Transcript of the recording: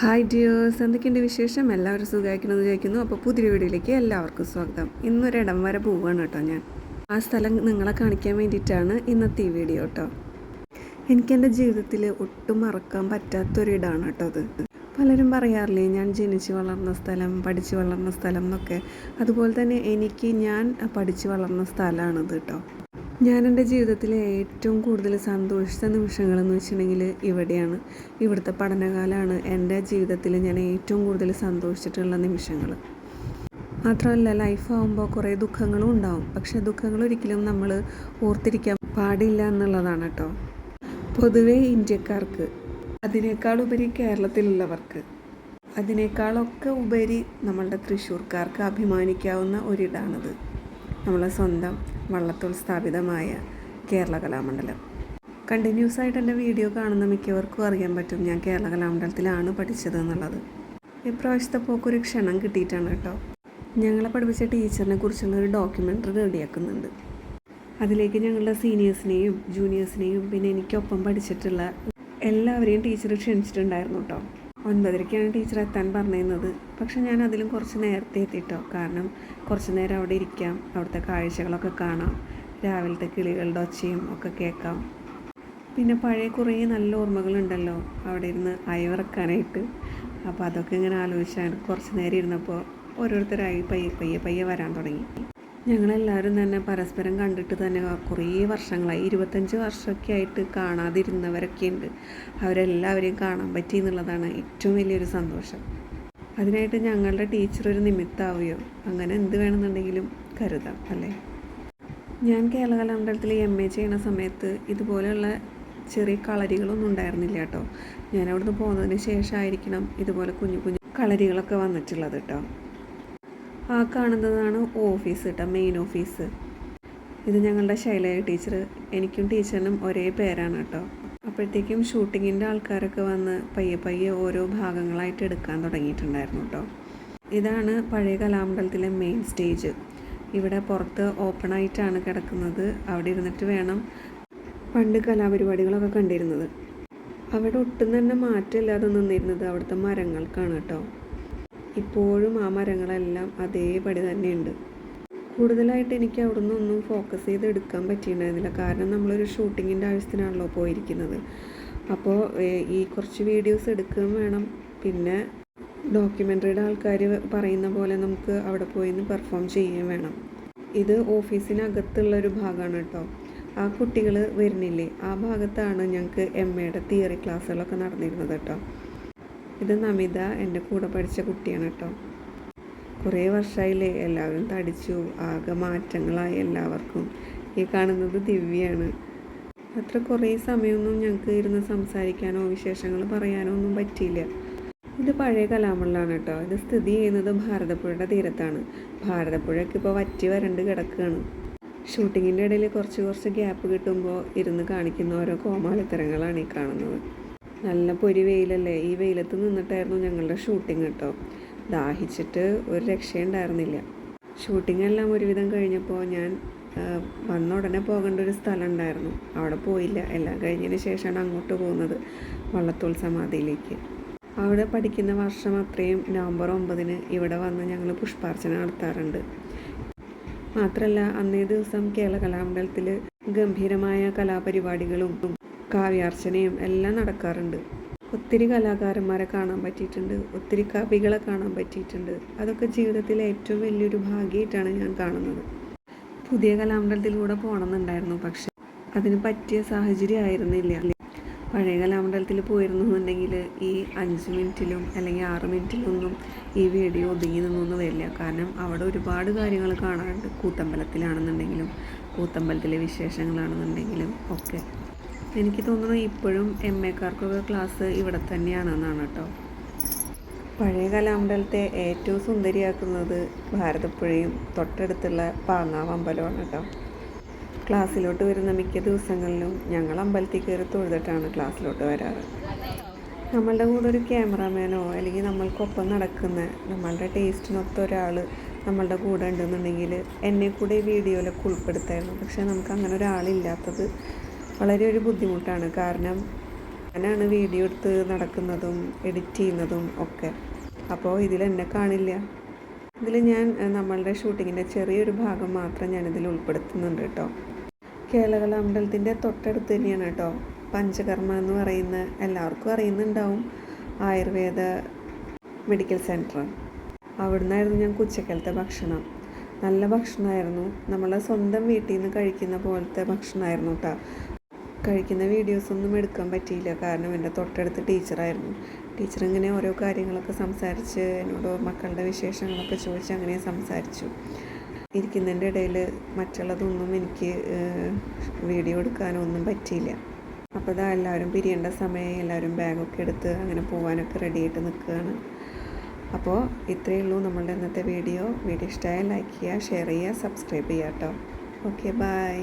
Hi dears എന്തൊക്കെയുണ്ട് വിശേഷം? എല്ലാവരും സുഖമായിരിക്കണമെന്ന് ചോദിക്കുന്നു അപ്പോൾ പുതിയ വീഡിയോയിലേക്ക് എല്ലാവർക്കും സ്വാഗതം. ഇന്നൊരു ഇടം വരെ പോവുകയാണ് കേട്ടോ ഞാൻ. ആ സ്ഥലം നിങ്ങളെ കാണിക്കാൻ വേണ്ടിയിട്ടാണ് ഇന്നത്തെ ഈ വീഡിയോ കേട്ടോ. എനിക്കെന്റെ ജീവിതത്തിൽ ഒട്ടും മറക്കാൻ പറ്റാത്തൊരിടമാണ് കേട്ടോ അത്. പലരും പറയാറില്ലേ ഞാൻ ജനിച്ച് വളർന്ന സ്ഥലം പഠിച്ചു വളർന്ന സ്ഥലം എന്നൊക്കെ. അതുപോലെ തന്നെ എനിക്ക് ഞാൻ പഠിച്ചു വളർന്ന സ്ഥലമാണിത് കേട്ടോ. ഞാൻ എന്റെ ജീവിതത്തിലെ ഏറ്റവും കൂടുതൽ സന്തോഷിച്ച നിമിഷങ്ങളെന്ന് വെച്ചിട്ടുണ്ടെങ്കിൽ ഇവിടെയാണ്. ഇവിടുത്തെ പഠനകാലമാണ് എന്റെ ജീവിതത്തിൽ ഞാൻ ഏറ്റവും കൂടുതൽ സന്തോഷിച്ചിട്ടുള്ള നിമിഷങ്ങൾ. മാത്രമല്ല ലൈഫ് ആകുമ്പോൾ കുറേ ദുഃഖങ്ങളും ഉണ്ടാവും. പക്ഷേ ദുഃഖങ്ങൾ ഒരിക്കലും നമ്മൾ ഓർത്തിരിക്കാൻ പാടില്ല എന്നുള്ളതാണ് കേട്ടോ. പൊതുവേ ഇന്ത്യക്കാർക്ക് അതിനേക്കാൾ ഉപരി കേരളത്തിലുള്ളവർക്ക് അതിനേക്കാളൊക്കെ ഉപരി നമ്മളുടെ തൃശ്ശൂർക്കാർക്ക് അഭിമാനിക്കാവുന്ന ഒരിടാണിത്. നമ്മളെ സ്വന്തം വള്ളത്തോൾ സ്ഥാപിതമായ കേരള കലാമണ്ഡലം. കണ്ടിന്യൂസ് ആയിട്ട് എന്റെ വീഡിയോ കാണുന്ന മിക്കവർക്കും അറിയാൻ പറ്റും ഞാൻ കേരള കലാമണ്ഡലത്തിലാണ് പഠിച്ചത് എന്നുള്ളത്. ഇപ്രാവശ്യത്തെ പോക്കൊരു ക്ഷണം കിട്ടിയിട്ടാണ് കേട്ടോ. ഞങ്ങളെ പഠിപ്പിച്ച ടീച്ചറിനെ കുറിച്ചുള്ള ഒരു ഡോക്യുമെന്ററി റെഡിയാക്കുന്നുണ്ട്. അതിലേക്ക് ഞങ്ങളുടെ സീനിയേഴ്സിനെയും ജൂനിയേഴ്സിനെയും പിന്നെ എനിക്കൊപ്പം പഠിച്ചിട്ടുള്ള എല്ലാവരെയും ടീച്ചർ ക്ഷണിച്ചിട്ടുണ്ടായിരുന്നു കേട്ടോ. ഒൻപതരയ്ക്കാണ് ടീച്ചർ എത്താൻ പറഞ്ഞിരുന്നത്. പക്ഷെ ഞാൻ അതിലും കുറച്ച് നേരത്തെ എത്തിട്ടോ. കാരണം കുറച്ച് നേരം അവിടെ ഇരിക്കാം. അവിടുത്തെ കാഴ്ചകളൊക്കെ കാണാം. രാവിലത്തെ കിളികളുടെ ഒച്ചയും ഒക്കെ കേൾക്കാം. പിന്നെ പഴയ കുറേ നല്ല ഓർമ്മകളുണ്ടല്ലോ. അവിടെ ഇരുന്ന് അയവിറക്കാനായിട്ട്. അപ്പോൾ അതൊക്കെ ഇങ്ങനെ ആലോചിച്ചാണ് കുറച്ച് നേരം ഇരുന്നപ്പോൾ ഓരോരുത്തരായി പയ്യെ പയ്യെ പയ്യെ വരാൻ തുടങ്ങി. ഞങ്ങളെല്ലാവരും തന്നെ പരസ്പരം കണ്ടിട്ട് തന്നെ കുറേ വർഷങ്ങളായി ഇരുപത്തഞ്ച് വർഷമൊക്കെ ആയിട്ട് കാണാതിരുന്നവരൊക്കെ ഉണ്ട്. അവരെല്ലാവരെയും കാണാൻ പറ്റി എന്നുള്ളതാണ് ഏറ്റവും വലിയൊരു സന്തോഷം. അതിനായിട്ട് ഞങ്ങളുടെ ടീച്ചർ ഒരു നിമിത്തമാവുകയോ അങ്ങനെ എന്ത് വേണമെന്നുണ്ടെങ്കിലും കരുതാം അല്ലേ? ഞാൻ കേരള കലാമണ്ഡലത്തിൽ എം എ ചെയ്യുന്ന സമയത്ത് ഇതുപോലെയുള്ള ചെറിയ കളരികളൊന്നും ഉണ്ടായിരുന്നില്ല കേട്ടോ. ഞാൻ അവിടുന്ന് പോകുന്നതിന് ശേഷമായിരിക്കണം ഇതുപോലെ കുഞ്ഞു കുഞ്ഞു കളരികളൊക്കെ വന്നിട്ടുള്ളത് കേട്ടോ. ആ കാണുന്നതാണ് ഓഫീസ് കേട്ടോ മെയിൻ ഓഫീസ്. ഇത് ഞങ്ങളുടെ ശൈലജ ടീച്ചർ എനിക്കും ടീച്ചറിനും ഒരേ പേരാണ് കേട്ടോ അപ്പോഴത്തേക്കും ഷൂട്ടിങ്ങിന്റെ ആൾക്കാരൊക്കെ വന്ന് പയ്യെ പയ്യെ ഓരോ ഭാഗങ്ങളായിട്ട് എടുക്കാൻ തുടങ്ങിയിട്ടുണ്ടായിരുന്നു കേട്ടോ ഇതാണ് പഴയ കലാമണ്ഡലത്തിലെ മെയിൻ സ്റ്റേജ് ഇവിടെ പുറത്ത് ഓപ്പണായിട്ടാണ് കിടക്കുന്നത്. അവിടെ ഇരുന്നിട്ട് വേണം പണ്ട് കലാപരിപാടികളൊക്കെ കണ്ടിരുന്നത്. അവിടെ ഒട്ടും തന്നെ മാറ്റമില്ലാതെ നിന്നിരുന്നത് അവിടുത്തെ മരങ്ങൾക്കാണ് കേട്ടോ ഇപ്പോഴും ആ മരങ്ങളെല്ലാം അതേപടി തന്നെയുണ്ട്. കൂടുതലായിട്ട് എനിക്ക് അവിടെ നിന്നൊന്നും ഫോക്കസ് ചെയ്ത് എടുക്കാൻ പറ്റിയിട്ടുണ്ടായിരുന്നില്ല. കാരണം നമ്മളൊരു ഷൂട്ടിങ്ങിന്റെ ആവശ്യത്തിനാണല്ലോ പോയിരിക്കുന്നത്. അപ്പോൾ ഈ കുറച്ച് വീഡിയോസ് എടുക്കുകയും വേണം. പിന്നെ ഡോക്യുമെന്ററിയുടെ ആൾക്കാർ പറയുന്ന പോലെ നമുക്ക് അവിടെ പോയി നിന്ന് പെർഫോം ചെയ്യുകയും വേണം. ഇത് ഓഫീസിനകത്തുള്ള ഒരു ഭാഗമാണ് കേട്ടോ. ആ കുട്ടികൾ വരുന്നില്ലേ? ആ ഭാഗത്താണ് ഞങ്ങൾക്ക് എം എയുടെ തിയറി ക്ലാസ്സുകളൊക്കെ നടന്നിരുന്നത് കേട്ടോ. ഇത് നമിത എന്റെ കൂടെ പഠിച്ച കുട്ടിയാണ് കേട്ടോ. കുറേ വർഷമായില്ലേ എല്ലാവരും തടിച്ചു ആകെ മാറ്റങ്ങളായി എല്ലാവർക്കും. ഈ കാണുന്നത് ദിവ്യയാണ്. അത്ര കുറേ സമയമൊന്നും ഞങ്ങൾക്ക് ഇരുന്ന് സംസാരിക്കാനോ വിശേഷങ്ങൾ പറയാനോ ഒന്നും പറ്റിയില്ല. ഇത് പഴയ കലാമണ്ഡലമാണ് കേട്ടോ. ഇത് സ്ഥിതി ചെയ്യുന്നത് ഭാരതപ്പുഴയുടെ തീരത്താണ്. ഭാരതപ്പുഴയ്ക്ക് ഇപ്പോൾ വറ്റി വരണ്ട് കിടക്കുകയാണ്. ഷൂട്ടിങ്ങിന്റെ ഇടയിൽ കുറച്ച് കുറച്ച് ഗ്യാപ്പ് കിട്ടുമ്പോൾ ഇരുന്ന് കാണിക്കുന്ന ഓരോ കോമാളിത്തരങ്ങളാണ് ഈ കാണുന്നത്. നല്ല പൊരി വെയിലല്ലേ? ഈ വെയിലത്ത് നിന്നിട്ടായിരുന്നു ഞങ്ങളുടെ ഷൂട്ടിംഗ് കേട്ടോ. ദാഹിച്ചിട്ട് ഒരു രക്ഷയുണ്ടായിരുന്നില്ല. ഷൂട്ടിംഗ് എല്ലാം ഒരുവിധം കഴിഞ്ഞപ്പോൾ ഞാൻ വന്ന ഉടനെ പോകേണ്ട ഒരു സ്ഥലം ഉണ്ടായിരുന്നു അവിടെ പോയില്ല. എല്ലാം കഴിഞ്ഞതിന് ശേഷമാണ് അങ്ങോട്ട് പോകുന്നത് വള്ളത്തോൾ സമാധിയിലേക്ക് അവിടെ പഠിക്കുന്ന വർഷം അത്രയും നവംബർ ഒമ്പതിന് ഇവിടെ വന്ന് ഞങ്ങൾ പുഷ്പാർച്ചന നടത്താറുണ്ട്. മാത്രമല്ല അന്നേ ദിവസം കേരള കലാമണ്ഡലത്തിൽ ഗംഭീരമായ കലാപരിപാടികളും കാവ്യാർച്ചനയും എല്ലാം നടക്കാറുണ്ട്. ഒത്തിരി കലാകാരന്മാരെ കാണാൻ പറ്റിയിട്ടുണ്ട്. ഒത്തിരി കവികളെ കാണാൻ പറ്റിയിട്ടുണ്ട്. അതൊക്കെ ജീവിതത്തിലെ ഏറ്റവും വലിയൊരു ഭാഗ്യമായിട്ടാണ് ഞാൻ കാണുന്നത്. പുതിയ കലാമണ്ഡലത്തിലൂടെ പോകണമെന്നുണ്ടായിരുന്നു. പക്ഷെ അതിന് പറ്റിയ സാഹചര്യം ആയിരുന്നില്ല. പഴയ കലാമണ്ഡലത്തിൽ പോയിരുന്നു എന്നുണ്ടെങ്കിൽ ഈ അഞ്ച് മിനിറ്റിലും അല്ലെങ്കിൽ ആറ് മിനിറ്റിലൊന്നും ഈ വീഡിയോ ഒതുങ്ങി നിന്നൊന്നും വരില്ല. കാരണം അവിടെ ഒരുപാട് കാര്യങ്ങൾ കാണാറുണ്ട്. കൂത്തമ്പലത്തിലാണെന്നുണ്ടെങ്കിലും കൂത്തമ്പലത്തിലെ വിശേഷങ്ങളാണെന്നുണ്ടെങ്കിലും ഒക്കെ. എനിക്ക് തോന്നുന്നു ഇപ്പോഴും എം എക്കാർക്കൊക്കെ ക്ലാസ് ഇവിടെ തന്നെയാണെന്നാണ് കേട്ടോ. പഴയ കലാമണ്ഡലത്തെ ഏറ്റവും സുന്ദരിയാക്കുന്നത് ഭാരതപ്പുഴയും തൊട്ടടുത്തുള്ള പാങ്ങാവ് അമ്പലമാണ് കേട്ടോ. ക്ലാസ്സിലോട്ട് വരുന്ന മിക്ക ദിവസങ്ങളിലും ഞങ്ങൾ അമ്പലത്തിൽ കയറി തൊഴുതിട്ടാണ് ക്ലാസ്സിലോട്ട് വരാറ്. നമ്മളുടെ കൂടെ ഒരു ക്യാമറാമാനോ അല്ലെങ്കിൽ നമ്മൾക്കൊപ്പം നടക്കുന്ന നമ്മളുടെ ടേസ്റ്റിനൊത്ത ഒരാൾ നമ്മളുടെ കൂടെ ഉണ്ടെന്നുണ്ടെങ്കിൽ എന്നെ കൂടെ വീഡിയോയിലൊക്കെ ഉൾപ്പെടുത്തായിരുന്നു. പക്ഷേ നമുക്ക് അങ്ങനെ ഒരാളില്ലാത്തത് വളരെ ഒരു ബുദ്ധിമുട്ടാണ്. കാരണം ഞാനാണ് വീഡിയോ എടുത്ത് നടക്കുന്നതും എഡിറ്റ് ചെയ്യുന്നതും ഒക്കെ. അപ്പോൾ ഇതിൽ എന്നെ കാണില്ല. ഇതിൽ ഞാൻ നമ്മളുടെ ഷൂട്ടിങ്ങിന്റെ ചെറിയൊരു ഭാഗം മാത്രം ഞാനിതിൽ ഉൾപ്പെടുത്തുന്നുണ്ട് കേട്ടോ. കേളകള അമ്പലത്തിന്റെ തൊട്ടടുത്ത് തന്നെയാണ് കേട്ടോ. പഞ്ചകർമ്മ എന്ന് പറയുന്ന എല്ലാവർക്കും അറിയുന്നുണ്ടാവും ആയുർവേദ മെഡിക്കൽ സെന്റർ. അവിടുന്നായിരുന്നു ഞങ്ങൾക്ക് ഉച്ചക്കലത്തെ ഭക്ഷണം. നല്ല ഭക്ഷണമായിരുന്നു. നമ്മളെ സ്വന്തം വീട്ടിൽ നിന്ന് കഴിക്കുന്ന പോലത്തെ ഭക്ഷണമായിരുന്നു കേട്ടോ. കഴിക്കുന്ന വീഡിയോസൊന്നും എടുക്കാൻ പറ്റിയില്ല. കാരണം എന്റെ തൊട്ടടുത്ത് ടീച്ചറായിരുന്നു ടീച്ചർ ഇങ്ങനെ ഓരോ കാര്യങ്ങളൊക്കെ സംസാരിച്ച് എന്നോട് മക്കളുടെ വിശേഷങ്ങളൊക്കെ ചോദിച്ച് അങ്ങനെ സംസാരിച്ചു. ഇരിക്കുന്നതിന്റെ ഇടയിൽ മറ്റുള്ളതൊന്നും എനിക്ക് വീഡിയോ എടുക്കാനൊന്നും പറ്റിയില്ല. അപ്പോൾ ഇതാ എല്ലാവരും പിരിയേണ്ട സമയം എല്ലാവരും ബാഗൊക്കെ എടുത്ത് അങ്ങനെ പോകാനൊക്കെ റെഡിയായിട്ട് നിൽക്കുകയാണ്. അപ്പോൾ ഇത്രയേ ഉള്ളൂ നമ്മളുടെ ഇന്നത്തെ വീഡിയോ വീഡിയോ ഇഷ്ടമായാൽ ലൈക്ക് ചെയ്യുക ഷെയർ ചെയ്യുക സബ്സ്ക്രൈബ് ചെയ്യുക കേട്ടോ. Okay bye